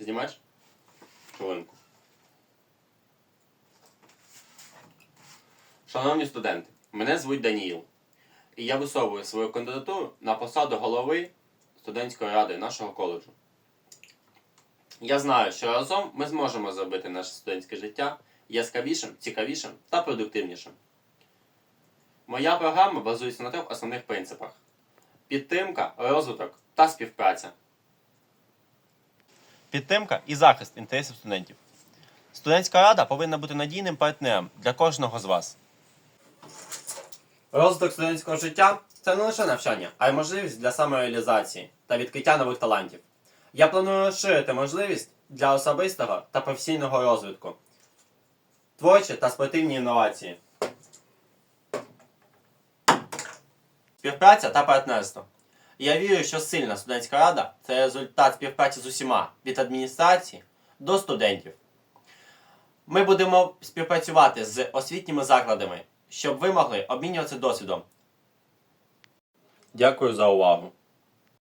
Знімаєш? Хвилинку. Шановні студенти, мене звуть Даніїл. І я висовую свою кандидатуру на посаду голови студентської ради нашого коледжу. Я знаю, що разом ми зможемо зробити наше студентське життя яскравішим, цікавішим та продуктивнішим. Моя програма базується на трьох основних принципах: підтримка, розвиток та співпраця. Підтримка і захист інтересів студентів. Студентська рада повинна бути надійним партнером для кожного з вас. Розвиток студентського життя це не лише навчання, а й можливість для самореалізації та відкриття нових талантів. Я планую розширити можливість для особистого та професійного розвитку, творчі та спортивні інновації. Співпраця та партнерство. Я вірю, що сильна студентська рада це результат співпраці з усіма від адміністрації до студентів. Ми будемо співпрацювати з освітніми закладами, щоб ви могли обмінюватися досвідом. Дякую за увагу.